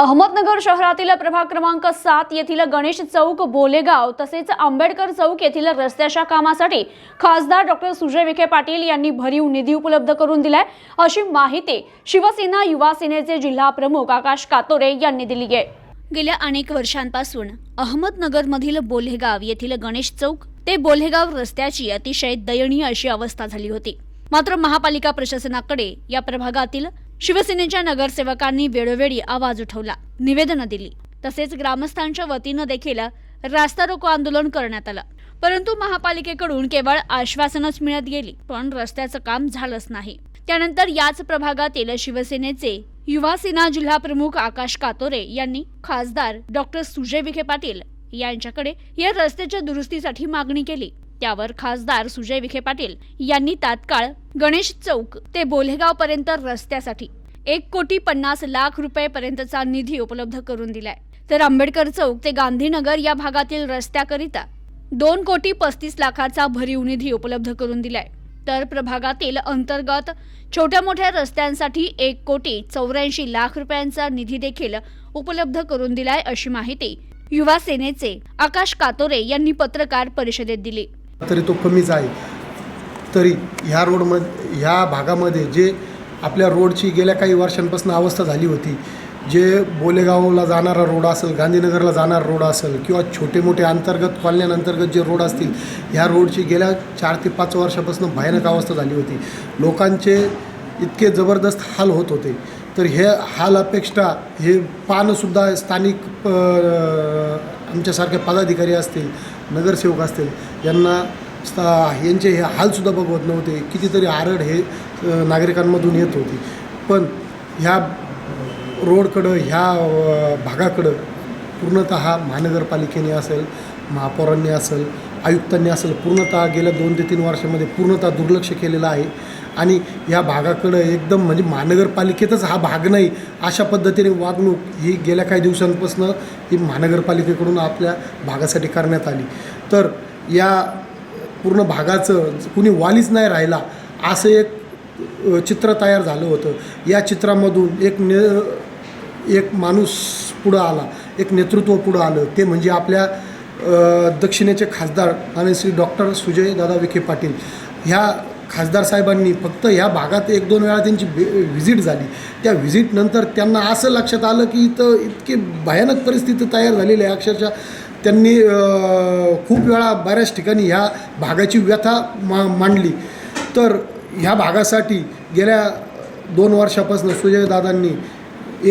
अहमदनगर शहरातील प्रभाग क्रमांक सात येथील गणेश चौक बोलेगाव तसेच आंबेडकर चौक येथील रस्त्याच्या कामासाठी खासदार डॉक्टर सुजय विखे पाटील यांनी भरीव निधी उपलब्ध करून दिलाय. अशी माहिती शिवसेना युवा सेनेचे जिल्हा प्रमुख आकाश कातोरे यांनी दिली आहे. गेल्या अनेक वर्षांपासून अहमदनगरमधील बोलेगाव येथील गणेश चौक ते बोलेगाव रस्त्याची अतिशय दयनीय अशी अवस्था झाली होती. मात्र महापालिका प्रशासनाकडे या प्रभागातील शिवसेनेच्या नगरसेवकांनी वेळोवेळी आवाज उठवला निवेदनं दिली. तसेच ग्रामस्थांच्या वतीनं देखील रास्ता रोको आंदोलन करण्यात आलं. परंतु महापालिकेकडून केवळ आश्वासनच मिळत गेली पण रस्त्याचं काम झालंच नाही. त्यानंतर याच प्रभागातील शिवसेनेचे युवा सेना जिल्हा प्रमुख आकाश कातोरे यांनी खासदार डॉक्टर सुजय विखे पाटील यांच्याकडे या रस्त्याच्या दुरुस्तीसाठी मागणी केली. त्यावर खासदार सुजय विखे पाटील यांनी तात्काळ गणेश चौक ते बोलेगाव पर्यंत रस्त्यासाठी एक कोटी पन्नास लाख रुपयेपर्यंतचा निधी उपलब्ध करून दिलाय. तर आंबेडकर चौक ते गांधीनगर या भागातील रस्त्याकरिता दोन कोटी पस्तीस लाखाचा भरीव निधी उपलब्ध करून दिलाय. तर प्रभागातील अंतर्गत छोट्या मोठ्या रस्त्यांसाठी एक कोटी चौऱ्याऐंशी लाख रुपयांचा निधी देखील उपलब्ध करून दिलाय अशी माहिती युवा सेनेचे आकाश कातोरे यांनी पत्रकार परिषदेत दिली. तरी तो कमीच आहे. तरी ह्या रोडमध्ये ह्या भागामध्ये जे आपल्या रोडची गेल्या काही वर्षांपासून अवस्था झाली होती. जे बोलेगावला जाणारा रोड असेल गांधीनगरला जाणारा रोड असेल किंवा छोटे मोठे अंतर्गत कॉलन्यांअंतर्गत जे रोड असतील ह्या रोडची गेल्या चार ते पाच वर्षापासून भयानक अवस्था झाली होती. लोकांचे इतके जबरदस्त हाल होत होते. तर हे हाल अपेक्षा हे पानसुद्धा स्थानिक प- आमच्यासारखे पदाधिकारी असतील नगरसेवक असतील यांना यांचे हे हालसुद्धा बघवत नव्हते. कितीतरी आरड हे नागरिकांमधून येत होती. पण ह्या रोडकडं ह्या भागाकडं पूर्णत महानगरपालिकेने असेल महापौरांनी असेल आयुक्तांनी असेल पूर्णतः गेल्या दोन ते तीन वर्षामध्ये पूर्णतः दुर्लक्ष केलेलं आहे. आणि या भागाकडं एकदम म्हणजे महानगरपालिकेतच हा भाग नाही अशा पद्धतीने वागणूक ही गेल्या काही दिवसांपासून ही महानगरपालिकेकडून आपल्या भागासाठी करण्यात आली. तर या पूर्ण भागाचं कुणी वालीच नाही राहिला असं एक चित्र तयार झालं होतं. या चित्रामधून एक ने एक माणूस पुढं आला एक नेतृत्व पुढं आलं. ते म्हणजे आपल्या दक्षिणेचे खासदार आणि श्री डॉक्टर सुजय दादा विखे पाटील. ह्या खासदार साहेबांनी फक्त ह्या भागात एक दोन वेळा त्यांची व्हिजिट झाली. त्या व्हिजिटनंतर त्यांना असं लक्षात आलं की इथं इतकी भयानक परिस्थिती तयार झालेली आहे. अक्षरशः त्यांनी खूप वेळा बऱ्याच ठिकाणी ह्या भागाची व्यथा मा मांडली. तर ह्या भागासाठी गेल्या दोन वर्षापासून सुजयदादांनी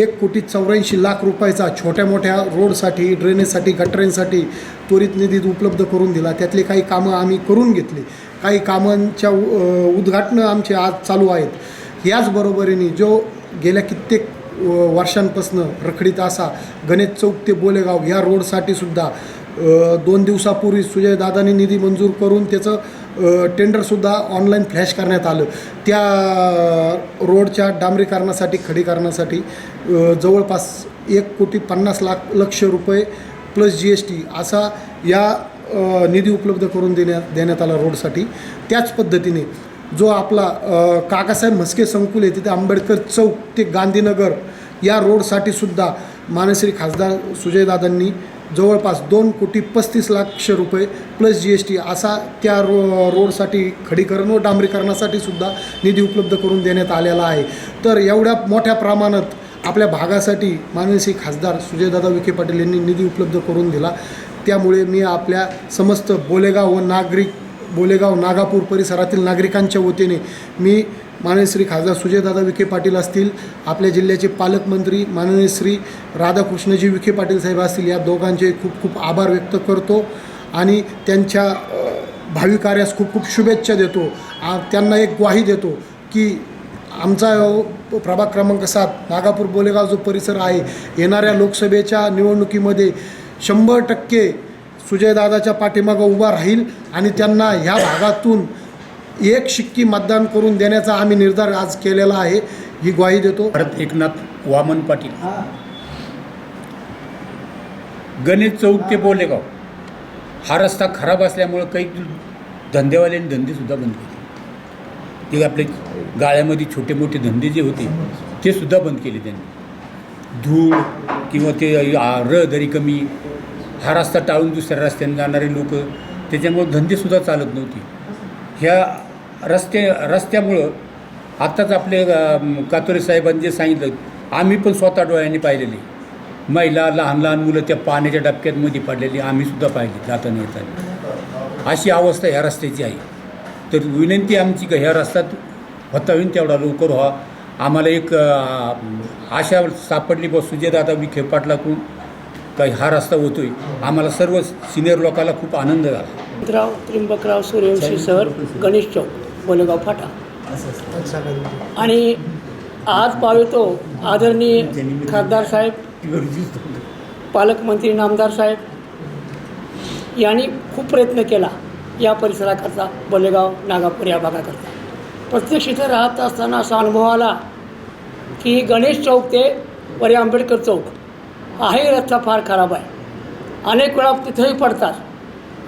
एक कोटी चौऱ्याऐंशी लाख रुपयाचा छोट्या मोठ्या रोडसाठी ड्रेनेजसाठी गटरेंसाठी त्वरित निधीत उपलब्ध करून दिला. त्यातली काही कामं आम्ही करून घेतली. काही कामांच्या उ- उद्घाटनं आमचे आज चालू आहेत. याचबरोबरीने जो गेल्या कित्येक वर्षांपासून रखडीत असा गणेश चौक ते बोलेगाव या रोडसाठी सुद्धा दोन दिवसापूर्वी सुजयदादांनी निधी मंजूर करून त्याचं टेंडरसुद्धा ऑनलाईन फ्लॅश करण्यात आलं. त्या रोडच्या डांबरीकरणासाठी खडीकरणासाठी जवळपास एक कोटी पन्नास लाख लक्ष रुपये प्लस जी एस टी असा या निधी उपलब्ध करून देण्यात देण्यात आला रोडसाठी. त्याच पद्धतीने जो आपला काकासाहेब म्हस्के संकुल आहे तिथे आंबेडकर चौक ते गांधीनगर या रोडसाठी सुद्धा मानश्री खासदार सुजयदादांनी जवळपास दोन कोटी पस्तीस लाख रुपये प्लस जी एस टी असा त्या रो रोडसाठी खडीकरण व डांबरीकरणासाठी सुद्धा निधी उपलब्ध करून देण्यात आलेला आहे. तर एवढ्या मोठ्या प्रमाणात आपल्या भागासाठी मानसी खासदार सुजयदादा विखे पाटील यांनी निधी उपलब्ध करून दिला. त्यामुळे मी आपल्या समस्त बोलेगाव व नागरिक बोलेगाव नागापूर परिसरातील नागरिकांच्या वतीने मी माननीय श्री खासदार सुजयदादा विखे पाटील असतील आपल्या जिल्ह्याचे पालकमंत्री माननीय श्री राधाकृष्णजी विखे पाटील साहेब असतील या दोघांचे खूप खूप आभार व्यक्त करतो आणि त्यांच्या भावी कार्यास खूप खूप शुभेच्छा देतो. आ, त्यांना एक ग्वाही देतो की आमचा प्रभाग क्रमांक सात नागापूर बोलेगाव जो परिसर आहे येणाऱ्या लोकसभेच्या निवडणुकीमध्ये शंभर टक्के सुजयदादाच्या पाठीमागं उभा राहील आणि त्यांना ह्या भागातून एक शिक्की मतदान करून देण्याचा आम्ही निर्धार आज केलेला आहे ही ग्वाही देतो. परत एकनाथ वामन पाटील. गणेश चौक ते बोलेगाव. हा रस्ता खराब असल्यामुळं काही धंदेवाल्यांनी धंदेसुद्धा बंद केले. ते आपले गाळ्यामध्ये छोटे मोठे धंदे जे होते ते सुद्धा बंद केले त्यांनी. धूळ किंवा ते आ, रहदारी कमी हा रस्ता टाळून दुसऱ्या रस्त्याने जाणारे लोक त्याच्यामुळं धंदेसुद्धा चालत नव्हते. ह्या रस्ते रस्त्यामुळं आत्ताच आपले कातोरे साहेबांनी जे सांगितलं आम्ही पण स्वतः डोळ्यांनी पाहिलेले. महिला लहान लहान मुलं त्या पाण्याच्या डबक्यांमध्ये पडलेली आम्हीसुद्धा पाहिली जाताना येताना अशी अवस्था ह्या रस्त्याची आहे. तर विनंती आमची का ह्या रस्त्यात होता होईन तेवढा लवकर व्हा. आम्हाला एक आशा सापडली बस सुजयदादा विखे पाटलाकडून. का हा रस्ता होतोय. आम्हाला सर्व सिनियर लोकांना खूप आनंद झाला. राव त्र्यंबकराव सूर्यवंशी सर गणेश चौक बोलेगाव फाटा. आणि आज पावेतो आदरणीय खासदार साहेब पालकमंत्री नामदार साहेब यांनी खूप प्रयत्न केला या परिसराकरता बोलेगाव नागापूर या भागाकरता. प्रत्यक्ष इथं राहत असताना असा अनुभव आला की गणेश चौक ते वरे आंबेडकर चौक. हाही रस्ता फार खराब आहे. अनेक वेळा तिथेही पडतात.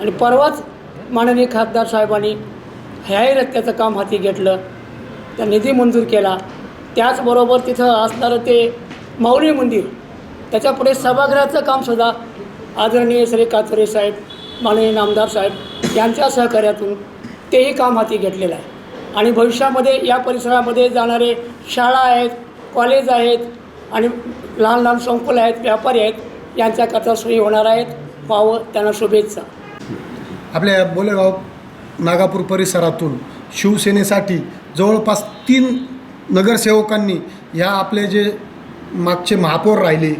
आणि परवाच माननीय खासदार साहेबांनी ह्याही रस्त्याचं काम हाती घेतलं. त्या निधी मंजूर केला. त्याचबरोबर तिथं असणारं ते माऊली मंदिर त्याच्यापुढे सभागृहाचं कामसुद्धा आदरणीय श्री कातरे साहेब माननीय नामदार साहेब यांच्या सहकार्यातून तेही काम हाती घेतलेलं आहे. आणि भविष्यामध्ये या परिसरामध्ये जाणारे शाळा आहेत कॉलेज आहेत आणि लहान लहान संकुल आहेत व्यापारी आहेत यांच्याकरता सोयी होणार आहेत. पाहावं त्यांना शुभेच्छा. आपल्या बोलेगाव नागापूर परिसरातून शिवसेनेसाठी जवळपास तीन नगरसेवकांनी ह्या आपले जे मागचे महापौर राहिले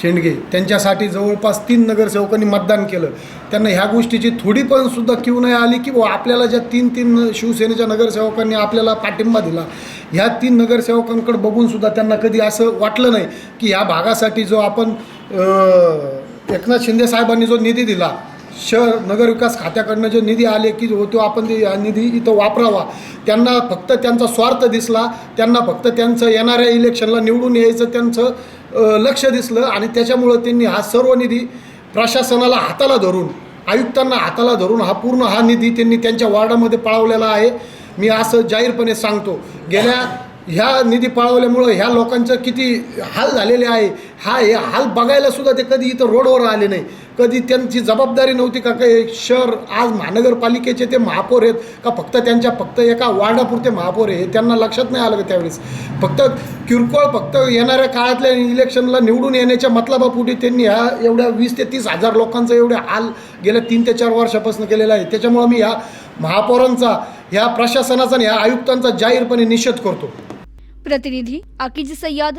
शेंडगे. त्यांच्यासाठी जवळपास तीन नगरसेवकांनी मतदान केलं. त्यांना ह्या गोष्टीची थोडी पण सुद्धा किव नाही आली की बुवा आपल्याला ज्या तीन तीन शिवसेनेच्या नगरसेवकांनी आपल्याला पाठिंबा दिला ह्या तीन नगरसेवकांकडे बघूनसुद्धा त्यांना कधी असं वाटलं नाही की ह्या भागासाठी जो आपण एकनाथ शिंदे साहेबांनी जो निधी दिला शहर नगरविकास खात्याकडनं जे निधी आले की जो तो आपण ते निधी इथं वापरावा. त्यांना फक्त त्यांचा स्वार्थ दिसला त्यांना फक्त त्यांचं येणाऱ्या इलेक्शनला निवडून यायचं त्यांचं लक्ष दिसलं आणि त्याच्यामुळं त्यांनी हा सर्व निधी प्रशासनाला हाताला धरून आयुक्तांना हाताला धरून हा पूर्ण हा निधी त्यांनी त्यांच्या वार्डामध्ये पळवलेला आहे. मी असं जाहीरपणे सांगतो गेल्या ह्या निधी पळवल्यामुळं ह्या लोकांचं किती हाल झालेले आहे हा हे हाल बघायला सुद्धा ते कधी इथं रोडवर आले नाही. कधी त्यांची जबाबदारी नव्हती का काही शहर आज महानगरपालिकेचे ते महापौर आहेत का फक्त त्यांच्या फक्त एका वार्डापुरते महापौर आहे हे त्यांना लक्षात नाही आलं का त्यावेळेस? फक्त किरकोळ फक्त येणाऱ्या काळातल्या इलेक्शनला निवडून येण्याच्या मतलबापुढे त्यांनी ह्या एवढ्या वीस ते तीस हजार लोकांचा एवढे हाल गेल्या तीन ते चार वर्षापासून केलेला आहे. त्याच्यामुळं मी ह्या महापौरांचा ह्या प्रशासनाचा आणि ह्या आयुक्तांचा जाहीरपणे निषेध करतो. प्रतिनिधी Akij Sayyed